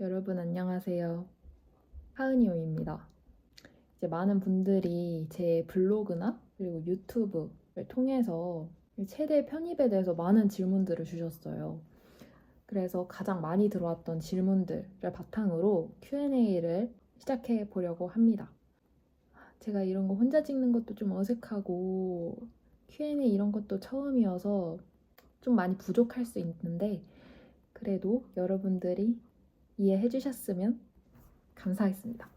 여러분 안녕하세요. 하은이오입니다. 이제 많은 분들이 제 블로그나 그리고 유튜브를 통해서 최대 편입에 대해서 많은 질문들을 주셨어요. 그래서 가장 많이 들어왔던 질문들을 바탕으로 Q&A를 시작해 보려고 합니다. 제가 이런 거 혼자 찍는 것도 좀 어색하고 Q&A 이런 것도 처음이어서 좀 많이 부족할 수 있는데 그래도 여러분들이 이해해 주셨으면 감사하겠습니다.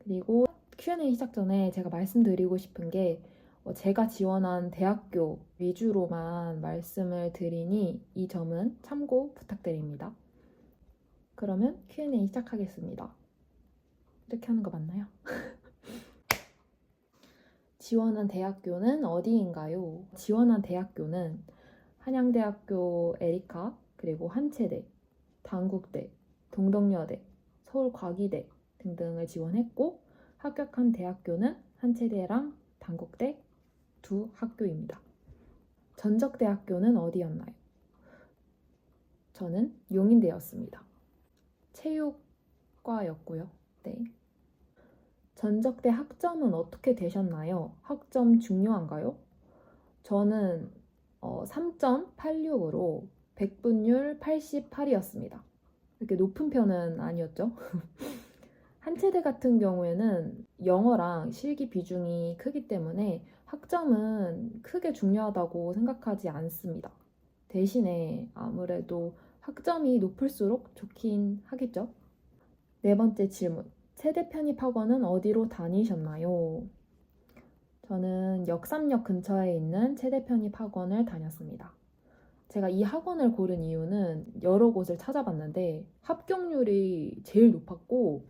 그리고 Q&A 시작 전에 제가 말씀드리고 싶은 게 어, 제가 지원한 대학교 위주로만 말씀을 드리니 이 점은 참고 부탁드립니다. 그러면 Q&A 시작하겠습니다. 이렇게 하는 거 맞나요? 지원한 대학교는 어디인가요? 지원한 대학교는 한양대학교 에리카, 그리고 한체대, 단국대, 동덕여대, 서울과기대 등등을 지원했고 합격한 대학교는 한체대랑 단국대 두 학교입니다. 전적 대학교는 어디였나요? 저는 용인대였습니다. 체육과였고요. 네. 전적대 학점은 어떻게 되셨나요? 학점 중요한가요? 저는 어, 3.86으로 100분율 88이었습니다. 이렇게 높은 편은 아니었죠. 한 체대 같은 경우에는 영어랑 실기 비중이 크기 때문에 학점은 크게 중요하다고 생각하지 않습니다. 대신에 아무래도 학점이 높을수록 좋긴 하겠죠. 네 번째 질문. 세대 편입 학원은 어디로 다니셨나요? 저는 역삼역 근처에 있는 체대 편입 학원을 다녔습니다. 제가 이 학원을 고른 이유는 여러 곳을 찾아봤는데 합격률이 제일 높았고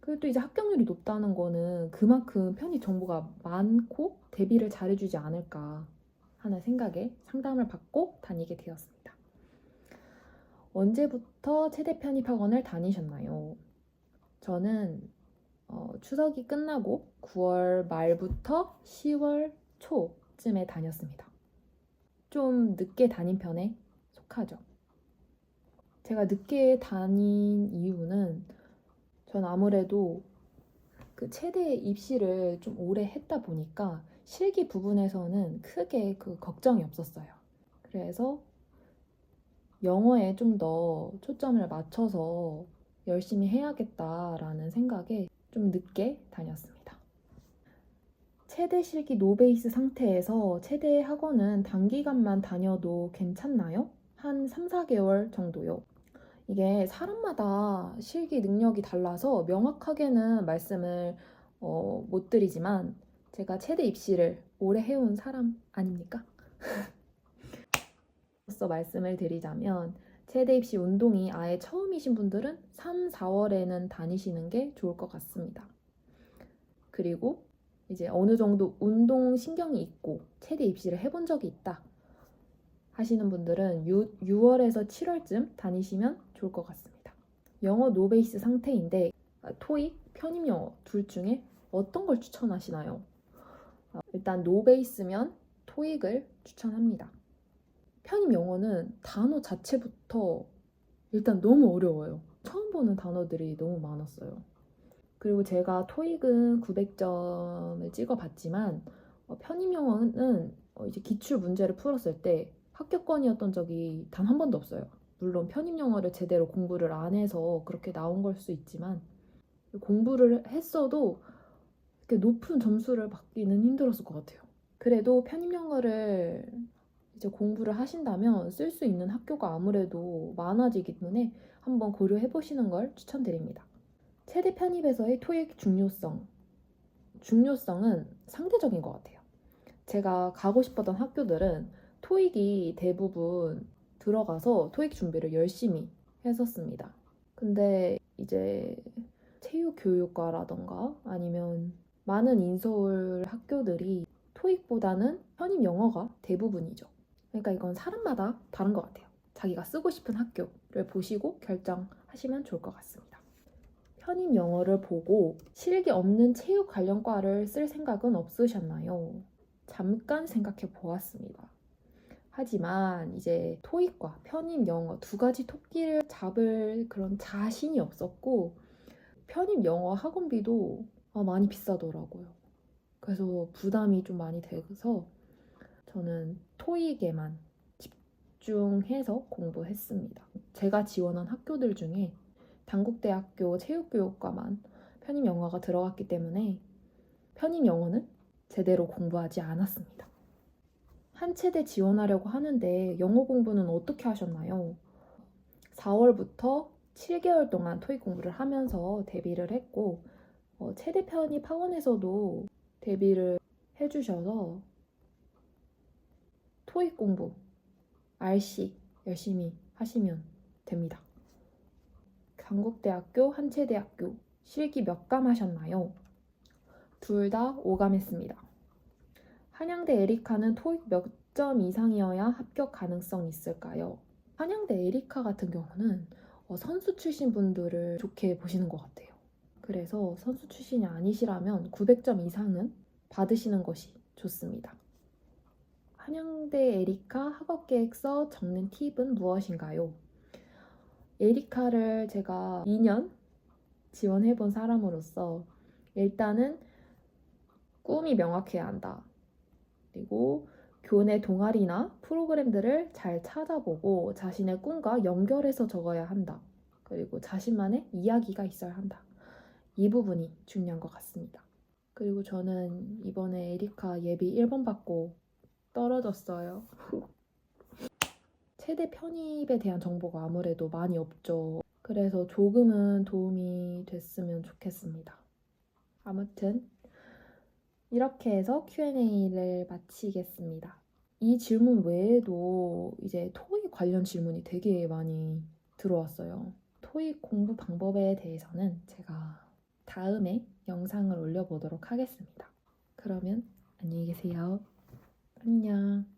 그리고 또 이제 합격률이 높다는 거는 그만큼 편입 정보가 많고 대비를 잘해주지 않을까 하는 생각에 상담을 받고 다니게 되었습니다. 언제부터 체대 편입 학원을 다니셨나요? 저는 어, 추석이 끝나고 9월 말부터 10월 초쯤에 다녔습니다. 좀 늦게 다닌 편에 속하죠. 제가 늦게 다닌 이유는 전 아무래도 그 체대 입시를 좀 오래 했다 보니까 실기 부분에서는 크게 그 걱정이 없었어요. 그래서 영어에 좀 더 초점을 맞춰서 열심히 해야겠다라는 생각에 좀 늦게 다녔습니다. 체대 실기 노베이스 상태에서 체대 학원은 단기간만 다녀도 괜찮나요? 한 3, 4개월 정도요. 이게 사람마다 실기 능력이 달라서 명확하게는 말씀을 어, 못 드리지만 제가 체대 입시를 오래 해온 사람 아닙니까? 그래서 말씀을 드리자면 체대 입시 운동이 아예 처음이신 분들은 3, 4월에는 다니시는 게 좋을 것 같습니다. 그리고 이제 어느 정도 운동 신경이 있고 체대 입시를 해본 적이 있다 하시는 분들은 6, 6월에서 7월쯤 다니시면 좋을 것 같습니다. 영어 노베이스 상태인데 토익, 편입 영어 둘 중에 어떤 걸 추천하시나요? 어, 일단 노베이스면 토익을 추천합니다. 편입 영어는 단어 자체부터 일단 너무 어려워요. 처음 보는 단어들이 너무 많았어요. 그리고 제가 토익은 900점을 찍어봤지만 어, 편입 영어는 어, 이제 기출 문제를 풀었을 때 합격권이었던 적이 단 한 번도 없어요. 물론 편입 영어를 제대로 공부를 안 해서 그렇게 나온 걸 수 있지만 공부를 했어도 이렇게 높은 점수를 받기는 힘들었을 것 같아요. 그래도 편입 영어를 이제 공부를 하신다면 쓸 수 있는 학교가 아무래도 많아지기 때문에 한번 고려해 보시는 걸 추천드립니다. 최대 편입에서의 토익 중요성. 중요성은 상대적인 것 같아요. 제가 가고 싶었던 학교들은 토익이 대부분 들어가서 토익 준비를 열심히 했었습니다. 근데 이제 체육교육과라던가 아니면 많은 인서울 학교들이 토익보다는 편입 영어가 대부분이죠. 그러니까 이건 사람마다 다른 것 같아요. 자기가 쓰고 싶은 학교를 보시고 결정하시면 좋을 것 같습니다. 편입 영어를 보고 실기 없는 체육 관련 과를 쓸 생각은 없으셨나요? 잠깐 생각해 보았습니다. 하지만 이제 토익과 편입 영어 두 가지 토끼를 잡을 그런 자신이 없었고 편입 영어 학원비도 아, 많이 비싸더라고요. 그래서 부담이 좀 많이 돼서 저는 토익에만 집중해서 공부했습니다. 제가 지원한 학교들 중에 단국대학교 체육교육과만 편입 영어가 들어갔기 때문에 편입 영어는 제대로 공부하지 않았습니다. 한 체대 지원하려고 하는데 영어 공부는 어떻게 하셨나요? 4월부터 7개월 동안 토익 공부를 하면서 데뷔를 했고 어, 체대 편입 학원에서도 데뷔를 해주셔서 토익 공부 RC 열심히 하시면 됩니다. 강국대학교, 한체대학교 실기 몇 감 하셨나요? 둘 다 5감 했습니다. 한양대 에리카는 토익 몇 점 이상이어야 합격 가능성 있을까요? 한양대 에리카 같은 경우는 어, 선수 출신 분들을 좋게 보시는 것 같아요. 그래서 선수 출신이 아니시라면 900점 이상은 받으시는 것이 좋습니다. 한양대 에리카 학업 계획서 적는 팁은 무엇인가요? 에리카를 제가 2년 지원해 본 사람으로서 일단은 꿈이 명확해야 한다. 그리고 교내 동아리나 프로그램들을 잘 찾아보고 자신의 꿈과 연결해서 적어야 한다. 그리고 자신만의 이야기가 있어야 한다. 이 부분이 중요한 것 같습니다. 그리고 저는 이번에 에리카 예비 1번 받고 떨어졌어요. 최대 편입에 대한 정보가 아무래도 많이 없죠. 그래서 조금은 도움이 됐으면 좋겠습니다. 아무튼 이렇게 해서 Q&A를 마치겠습니다. 이 질문 외에도 이제 토익 관련 질문이 되게 많이 들어왔어요. 토익 공부 방법에 대해서는 제가 다음에 영상을 올려보도록 하겠습니다. 그러면 안녕히 계세요. 안녕.